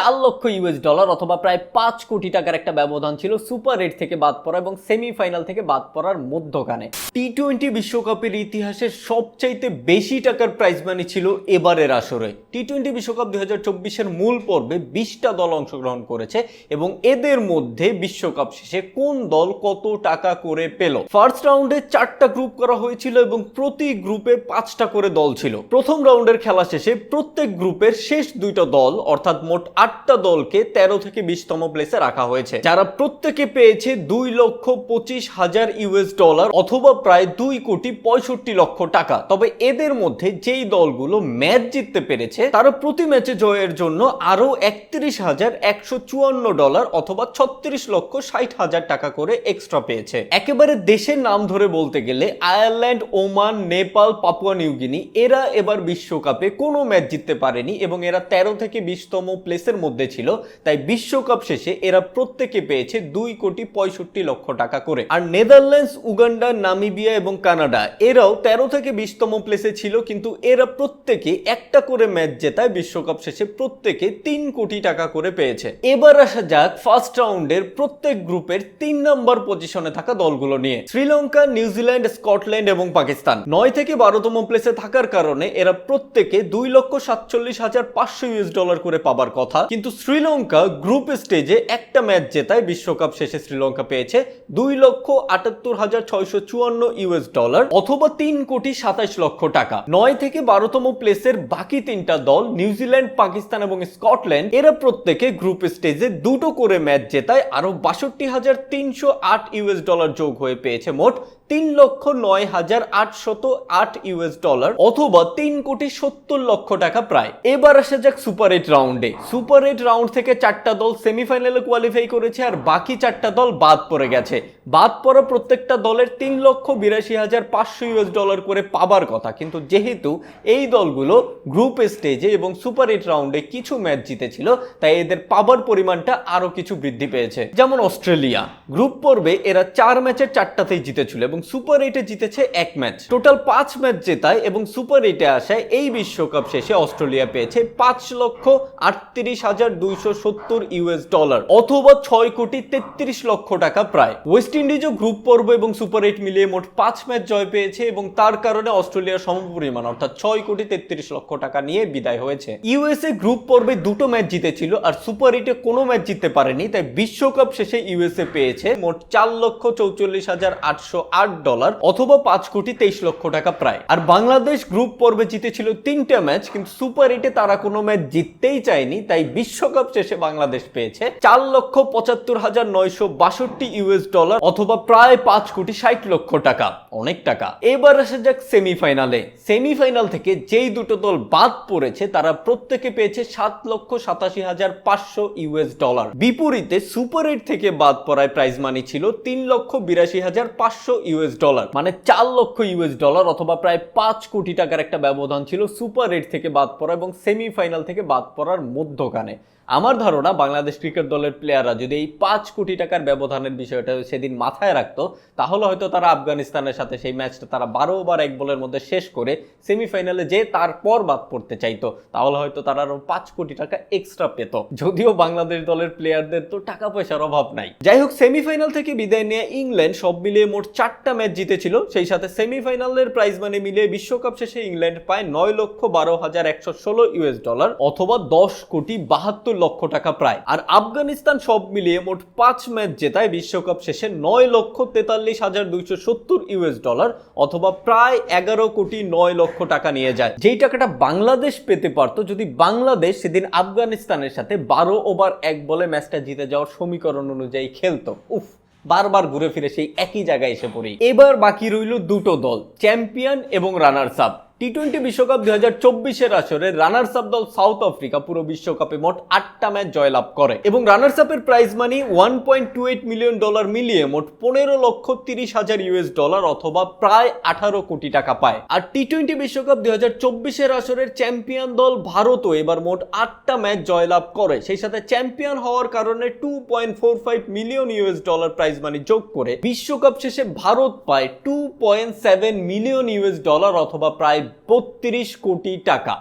চার লক্ষ US dollar অথবা প্রায় পাঁচ কোটি টাকার একটা ব্যবধান ছিল সুপার এইট থেকে বাদ পড়া এবং সেমিফাইনাল থেকে বাদ পড়ার মধ্যখানে। টি টোয়েন্টি বিশ্বকাপের ইতিহাসে সবচাইতে বেশি টাকার প্রাইজ মানি ছিল এবারের আসরে। টি টোয়েন্টি বিশ্বকাপ দুই হাজার চব্বিশের মূল পর্বে বিশটা দল অংশগ্রহণ করেছে এবং এদের মধ্যে বিশ্বকাপ শেষে কোন দল কত টাকা করে পেল? ফার্স্ট রাউন্ডে চারটা গ্রুপ করা হয়েছিল এবং প্রতি গ্রুপে পাঁচটা করে দল ছিল। প্রথম রাউন্ডের খেলা শেষে প্রত্যেক গ্রুপের শেষ দুইটা দল, অর্থাৎ মোট আটটা দলকে তেরো থেকে বিশতম প্লেসে রাখা হয়েছে। যারা প্রত্যেকে পেয়েছে দুই লক্ষ পঁচিশ হাজার ইউএস ডলার অথবা প্রায় দুই কোটি পঁয়ষট্টি লক্ষ টাকা। তবে এদের মধ্যে যেই দলগুলো ম্যাচ জিততে পেরেছে, তারা প্রতি ম্যাচে জয়ের জন্য আরও একত্রিশ হাজার একশো চুয়ান্ন ডলার অথবা ছত্রিশ লক্ষ ষাট হাজার টাকা করে এক্সট্রা পেয়েছে। একেবারে দেশের নাম ধরে বলতে গেলে Ireland, Oman, Nepal, Papua New Guinea এরা এবার বিশ্বকাপে কোনো ম্যাচ জিততে পারেনি এবং এরা তেরো থেকে বিশতম প্লেসের মধ্যে ছিল, তাই বিশ্বকাপ শেষে এরা প্রত্যেকে পেয়েছে দুই কোটি পঁয়ষট্টি লক্ষ টাকা করে। আর নেদারল্যান্ডস, উগান্ডা, নামিবিয়া এবং কানাডা, এরাও তেরো থেকে বিশতম প্লেসে ছিল, কিন্তু এরা প্রত্যেকে একটা করে ম্যাচ জেতায় বিশ্বকাপ শেষে প্রত্যেকে তিন কোটি টাকা করে পেয়েছে। এবার আসা যাক ফার্স্ট রাউন্ডের প্রত্যেক গ্রুপের তিন নম্বর পজিশনে থাকা দলগুলো নিয়ে। শ্রীলঙ্কা নিউজিল্যান্ড স্কটল্যান্ড এবং পাকিস্তান। নয় থেকে বারোতম প্লেসে থাকার কারণে এরা প্রত্যেকে দুই লক্ষ সাতচল্লিশ হাজার পাঁচশো ইউএস ডলার করে পাবার কথা। কিন্তু শ্রীলঙ্কা গ্রুপ স্টেজে একটা ম্যাচ জেতায় বিশ্বকাপ শেষে শ্রীলঙ্কা পেয়েছে দুই লক্ষ আটাত্তর হাজার ছয়শো চুয়ান্ন ইউএস ডলার অথবা তিন কোটি সাতাশ লক্ষ টাকা। নয় থেকে বারোতম প্লেসের বাকি তিনটা দল নিউজিল্যান্ড পাকিস্তান এবং স্কটল্যান্ড এরা প্রত্যেকে গ্রুপ স্টেজে দুটো করে ম্যাচ জেতায়। আরও বাষট্টি হাজার তিনশো আট ইউএস ডলার যোগ হয়ে পেয়েছে মোট তিন লক্ষ নয় হাজার আটশত আট ইউএস ডলার অথবা তিন কোটি সত্তর লক্ষ টাকা প্রায়। এবার আসা যাক সুপার এইট রাউন্ডে সুপার এইট রাউন্ড থেকে চারটা দল সেমিফাইনালে কোয়ালিফাই করেছে আর বাকি চারটা দল বাদ পড়ে গেছে। বাদ পড়া প্রত্যেকটা দলের তিন লক্ষ বিরাশি হাজার পাঁচশো ইউএস ডলার করে পাবার কথা। কিন্তু যেহেতু এই দলগুলো গ্রুপ স্টেজে এবং সুপার এইট রাউন্ডে কিছু ম্যাচ জিতেছিল, তাই এদের পাবার পরিমাণটা আরও কিছু বৃদ্ধি পেয়েছে। যেমন অস্ট্রেলিয়া গ্রুপ পর্বে এরা চার ম্যাচের চারটাতেই জিতেছিল এবং সুপার এইটে জিতেছে এক ম্যাচ টোটাল পাঁচ ম্যাচ জেতায় এবং সুপার এইটে আসায় এই বিশ্বকাপ শেষে অস্ট্রেলিয়া পেয়েছে পাঁচ লক্ষ আটত্রিশ হাজার দুইশো সত্তর ইউএস ডলার, অথবা ছয় কোটি তেত্রিশ লক্ষ টাকা প্রায়। ওয়েস্ট ইন্ডিজও গ্রুপ পর্ব এবং সুপার এইট মিলিয়ে মোট পাঁচ ম্যাচ জয় পেয়েছে এবং তার কারণে অস্ট্রেলিয়ার সমপরিমাণ, অর্থাৎ ছয় কোটি তেত্রিশ লক্ষ টাকা নিয়ে বিদায় হয়েছে। ইউএসএ গ্রুপ পর্বে দুটো ম্যাচ জিতেছিল আর সুপার এইটে কোনো ম্যাচ জিততে পারেনি, তাই বিশ্বকাপ শেষে ইউএসএ পেয়েছে মোট চার লক্ষ চৌচল্লিশ হাজার আটশো আট ডলার, অথবা পাঁচ কোটি তেইশ লক্ষ টাকা প্রায়। আর বাংলাদেশ গ্রুপ পর্বে জিতেছিল তিনটা ম্যাচ, কিন্তু সুপার এইটে তারা কোনো ম্যাচ জিততেই চায়নি, তাই বিশ্বকাপ শেষে বাংলাদেশ পেয়েছে চার লক্ষ পঁচাত্তর হাজার নয়শো বাষট্টি ইউএস ডলার অথবা প্রায় পাঁচ কোটি ষাট লক্ষ টাকা, অনেক টাকা। এবার আসা যাক সেমিফাইনালে। সেমিফাইনাল থেকে যেই দুটো দল বাদ পড়েছে, তারা প্রত্যেকে পেয়েছে সাত লক্ষ সাতাশি হাজার পাঁচশো ইউএস ডলার। বিপরীতে সুপার এইট থেকে বাদ পড়ায় প্রাইজ মানি ছিল তিন লক্ষ বিরাশি হাজার পাঁচশো ইউএস ডলার মানে চার লক্ষ ইউএস ডলার অথবা প্রায় পাঁচ কোটি টাকার একটা ব্যবধান ছিল সুপার এইট থেকে বাদ পড়া এবং সেমিফাইনাল থেকে বাদ পড়ার মধ্যখানে। আমার ধারণা বাংলাদেশ ক্রিকেট দলের প্লেয়াররা যদি এই পাঁচ কোটি টাকার ব্যবধানের বিষয়টা সেদিন মাথায় রাখতো, তাহলে হয়তো তারা আফগানিস্তানের সাথে সেই ম্যাচটা তারা বারো ওভার এক বলের মধ্যে শেষ করে সেমিফাইনালে যে তারপর বাদ পড়তে চাইতো, তাহলে হয়তো তারা আরও পাঁচ কোটি টাকা এক্সট্রা পেত। যদিও বাংলাদেশ দলের প্লেয়ারদের তো টাকা পয়সার অভাব নাই। যাই হোক সেমিফাইনাল থেকে বিদায় নিয়ে ইংল্যান্ড সব মিলিয়ে মোট চারটা ম্যাচ জিতেছিল। সেই সাথে সেমিফাইনালের প্রাইজ মানে মিলিয়ে বিশ্বকাপ শেষে ইংল্যান্ড পায় নয় লক্ষ বারো হাজার একশো ষোলো ইউএস ডলার অথবা দশ কোটি বাহাত্তর লক্ষ টাকা প্রায়। আর আফগানিস্তান সব মিলিয়ে মোট পাঁচ ম্যাচ জেতায় বিশ্বকাপ শেষে নয় লক্ষ তেতাল্লিশ হাজার দুইশো সত্তর ইউএস ডলার অথবা প্রায় এগারো কোটি নয় লক্ষ টাকা নিয়ে যায়। যেই টাকাটা বাংলাদেশ পেতে পারতো, যদি বাংলাদেশ সেদিন আফগানিস্তানের সাথে বারো ওভার এক বলে ম্যাচটা জিতে যাওয়ার সমীকরণ অনুযায়ী খেলতো, উফ, বারবার ঘুরে ফিরে সেই একই জায়গায় এসে পড়ি। এবার বাকি রইল দুটো দল, চ্যাম্পিয়ন এবং রানার্স আপ। টি টোয়েন্টি বিশ্বকাপ দুই হাজার চব্বিশের আসরে রানার্স আপ দল সাউথ আফ্রিকা পুরো বিশ্বকাপে মোট আটটা ম্যাচ জয়লাভ করে এবং রানার্স আপের prize money one point two eight million dollar মিলিয়ে মোট পনেরো লক্ষ তিরিশ হাজার ইউএস ডলার অথবা প্রায় আঠারো কোটি টাকা পায়। আর টি টোয়েন্টি বিশ্বকাপ দুই হাজার চব্বিশের আসরের চ্যাম্পিয়ন দল ভারতও এবার মোট আটটা ম্যাচ জয়লাভ করে। সেই সাথে চ্যাম্পিয়ন হওয়ার কারণে two point four five million US dollar prize money যোগ করে বিশ্বকাপ শেষে ভারত পায় two point seven million US dollar অথবা প্রায় বত্রিশ কোটি টাকা।